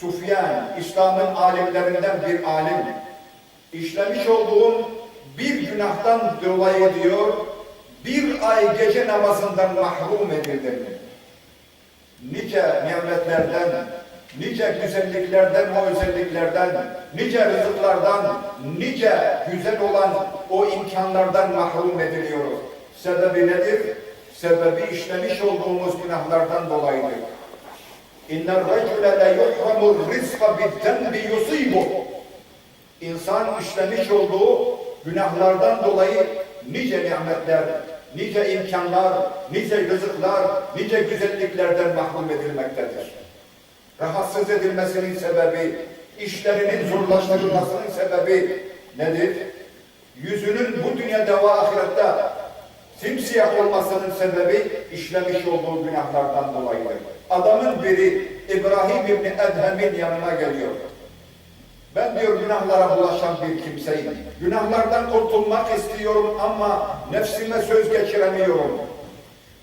Sufyan, İslam'ın alimlerinden bir alim, işlemiş olduğum bir günahtan dolayı diyor, bir ay gece namazından mahrum edildim. Nice nimetlerden, nice güzelliklerden, o özelliklerden, nice rızıklardan, nice güzel olan o imkanlardan mahrum ediliyoruz. Sebebi nedir? Sebebi işlemiş olduğumuz günahlardan dolayıdır. Racule le yuhramu rizqa bid-denbi yusibu. İnsan işlemiş olduğu günahlardan dolayı nice nimetler, nice imkanlar, nice rızıklar, nice güzelliklerden mahrum edilmektedir. Rahatsız edilmesinin sebebi, işlerinin zorlaştırılmasının sebebi nedir? Yüzünün bu dünyada ve ahirette simsiyah olmasının sebebi işlemiş olduğu günahlardan dolayıdır. Adamın biri İbrahim İbni Edhem'in yanına geliyor. Ben diyor günahlara bulaşan bir kimseyim. Günahlardan kurtulmak istiyorum ama nefsime söz geçiremiyorum.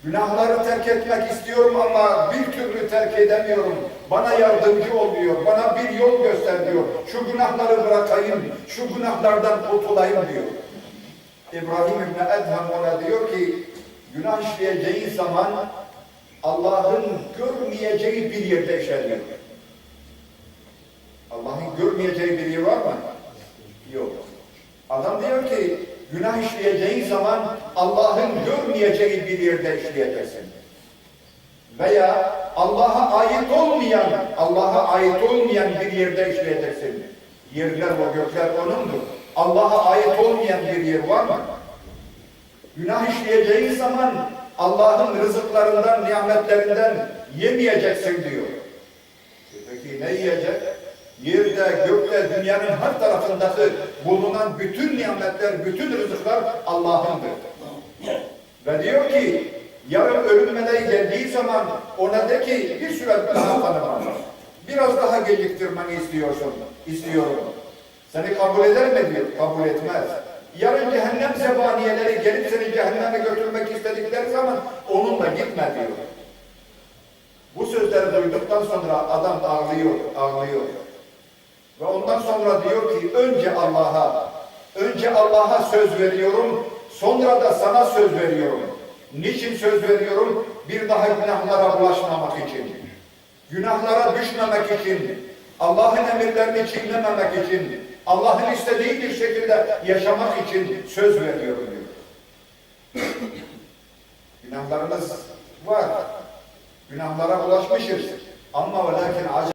Günahları terk etmek istiyorum ama bir türlü terk edemiyorum. Bana yardımcı ol diyor. Bana bir yol göster diyor. Şu günahları bırakayım, şu günahlardan kurtulayım diyor. İbrahim İbni Edhem ona diyor ki günah işleyeceği zaman Allah'ın görmeyeceği bir yerde işleniyor. Allah'ın görmeyeceği bir yer var mı? Yok. Adam diyor ki günah işleyeceğin zaman Allah'ın görmeyeceği bir yerde işleyeceksin. Veya Allah'a ait olmayan, Allah'a ait olmayan bir yerde işleyeceksin. Yerler ve gökler O'nundur. Allah'a ait olmayan bir yer var mı? Günah işleyeceğin zaman Allah'ın rızıklarından, nimetlerinden yemeyeceksin diyor. Peki ne yiyecek? Yerde, gökte, dünyanın her tarafındaki bulunan bütün nimetler, bütün rızıklar Allah'ındır. Ve diyor ki, yarın ölüm meleği geldiği zaman ona de ki bir süre daha tanımam. Biraz daha geciktirmeni istiyorsun, istiyorum. Seni kabul eder mi diyor, kabul etmez. Yarın cehennem zebaniyeleri gelip seni cehenneme götürmek istedikleri zaman onunla gitme diyor. Bu sözleri duyduktan sonra adam ağlıyor, ağlıyor. Ve ondan sonra diyor ki önce Allah'a, önce Allah'a söz veriyorum, sonra da sana söz veriyorum. Niçin söz veriyorum? Bir daha günahlara bulaşmamak için. Günahlara düşmemek için, Allah'ın emirlerini çiğnememek için, Allah'ın istediği bir şekilde yaşamak için söz veriyorum diyor. Günahlarımız var. Günahlara bulaşmışız. Ama ve lakin acı